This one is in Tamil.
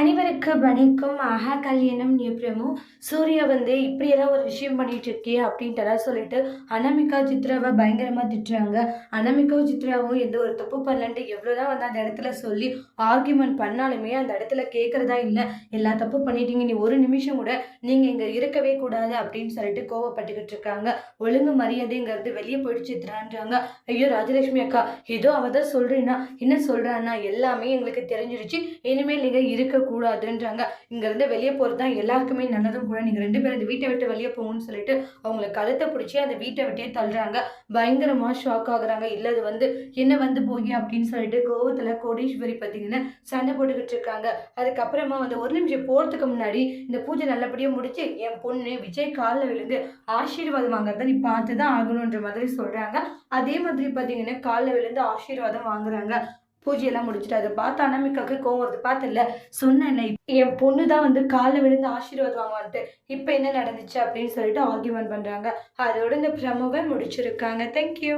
அனைவருக்கு வணக்கம். ஆஹா கல்யாணம் நியப்ரமு சூர்யா வந்து இப்படியெல்லாம் ஒரு விஷயம் பண்ணிட்டு இருக்கே அப்படின்ட்டுலாம் சொல்லிட்டு அனாமிகா சித்ராவை பயங்கரமாக திட்டுறாங்க. அனாமிகாவும் சித்ராவும் எந்த ஒரு தப்பு பண்ணலன்ட்டு எவ்வளோதான் வந்து அந்த இடத்துல சொல்லி ஆர்கியூமெண்ட் பண்ணாலுமே அந்த இடத்துல கேட்குறதா இல்லை. எல்லா தப்பு பண்ணிட்டீங்க நீ ஒரு நிமிஷம் கூட நீங்கள் இங்கே இருக்கவே கூடாது அப்படின்னு சொல்லிட்டு கோவப்பட்டுக்கிட்டு இருக்காங்க. ஒழுங்கு மரியாதைங்கிறது வெளியே போயிடுச்சு சித்ரான்றாங்க. ஐயோ ராஜலட்சுமி அக்கா ஏதோ அவதான் தான் சொல்கிறேன்னா என்ன சொல்கிறான்னா எல்லாமே எங்களுக்கு தெரிஞ்சிருச்சு. இனிமேல் நீங்கள் இருக்க கூடாதுன்றாங்க. இங்கேருந்து வெளியே போகிறது தான் எல்லாருக்குமே நல்லதும் கூட. நீங்கள் ரெண்டு பேரும் இந்த வீட்டை விட்டு வெளியே போகணும்னு சொல்லிட்டு அவங்கள கழுத்தை பிடிச்சி அந்த வீட்டை விட்டே தள்ளுறாங்க. பயங்கரமாக ஷாக் ஆகுறாங்க. இல்லை அது வந்து என்ன வந்து போய் அப்படின்னு சொல்லிட்டு கோவத்தில் கோடீஸ்வரி பார்த்தீங்கன்னா சண்டை போட்டுக்கிட்டு இருக்காங்க. அதுக்கப்புறமா வந்து ஒரு நிமிஷம் போகிறதுக்கு முன்னாடி இந்த பூஜை நல்லபடியாக முடிச்சு என் பொண்ணு விஜய் காலில் விழுந்து ஆசீர்வாதம் வாங்குறத நீ பார்த்து தான் ஆகணுன்ற மாதிரி சொல்கிறாங்க அதே மாதிரி பார்த்தீங்கன்னா காலில் விழுந்து ஆசீர்வாதம் வாங்குறாங்க. பூஜையெல்லாம் முடிச்சுட்டு அதை பார்த்து அனாமிக்காக்கு கோவம் வருது. பார்த்துல என்ன என் பொண்ணு தான் வந்து காலில் விழுந்து ஆசீர்வாதம் வாங்குவான்ட்டு. இப்போ என்ன நடந்துச்சு அப்படின்னு சொல்லிட்டு ஆர்கியூமெண்ட் பண்ணுறாங்க அதோட இந்த ப்ரமோவை முடிச்சிருக்காங்க. தேங்க்யூ